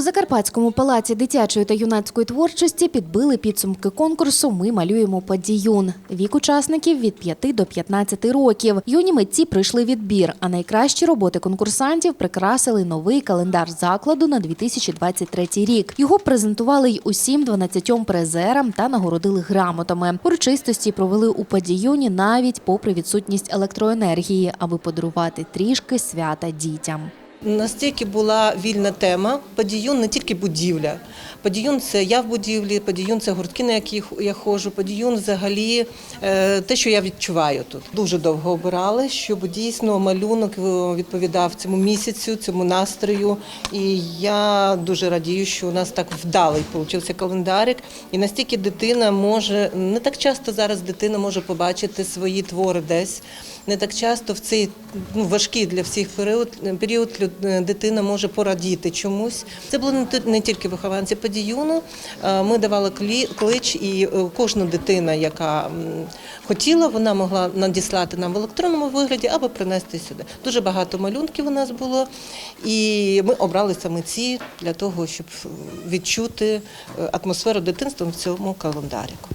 У Закарпатському палаці дитячої та юнацької творчості підбили підсумки конкурсу Ми малюємо подіюн. Вік учасників від 5 до 15 років. Юні митці пройшли відбір, а найкращі роботи конкурсантів прикрасили новий календар закладу на 2023 рік. Його презентували й усім 12 призерам та нагородили грамотами. Урочистості провели у подіюні навіть попри відсутність електроенергії, аби подарувати трішки свята дітям. Настільки була вільна тема. Подіюн не тільки будівля. Подіюн це я в будівлі, подіюн це гуртки, на які я ходжу. Подіюн взагалі е, те, що я відчуваю тут. Дуже довго обирали, щоб дійсно малюнок е, відповідав цьому місяцю, цьому настрою. І я дуже радію, що у нас так вдалий получився календарик. І настільки дитина може не так часто зараз дитина може побачити свої твори десь. Не так часто в цей ну, важкий для всіх період, період дитина може порадіти чомусь. Це було не тільки вихованці подіюну. Е, Ми давали клич, і е, кожна дитина, яка хотіла, вона могла надіслати нам в електронному вигляді або принести сюди. Дуже багато малюнків у нас було, і ми обрали саме ці для того, щоб відчути е, атмосферу дитинства в цьому календаріку.